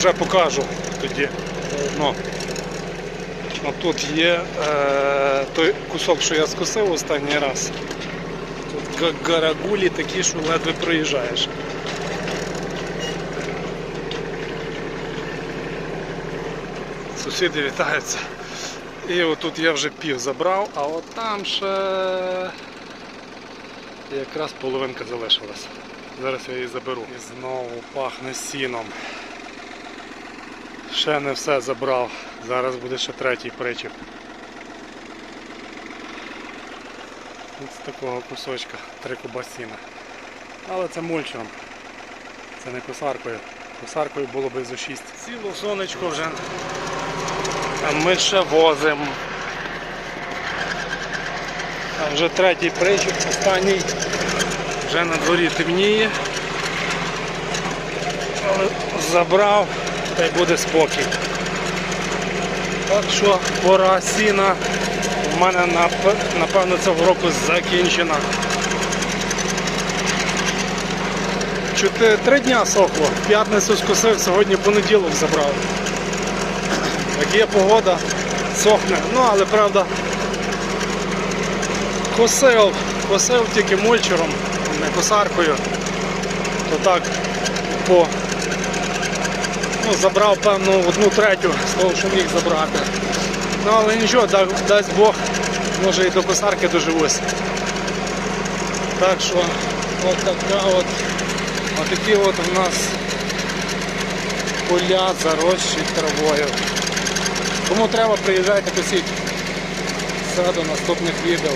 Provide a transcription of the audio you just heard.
Вже покажу тоді. Ну, тут є е, той кусок, що я скосив останній раз. Тут гарагулі такі, що ледве проїжджаєш. Сусіди вітаються. І отут я вже пів забрав, а от там ще якраз половинка залишилась. Зараз я її заберу. І знову пахне сіном. Ще не все забрав. Зараз буде ще третій причіп. От з такого кусочка, три кубасіна. Але це мульчером. Це не косаркою. Косаркою було б за 6. Сіло сонечко вже. А ми ще возимо. А вже третій причіп, останній. Вже на дворі темніє. Але забрав та й буде спокій. Так що пора сіна в мене напевно цього року закінчена. Чотири три дня сохло. П'ятницю скосив, сьогодні понеділок забрав. Як є погода, сохне. Ну але правда косив, косив тільки мульчером, не косаркою. То так по ну, забрав певно одну третю з того, що міг забрати. Ну але нічого, да- дасть Бог, може і до косарки доживусь. Так що от така от, отакі от у нас поля заросші травою. Кому треба, приїжджайте косіть. Все до наступних відео.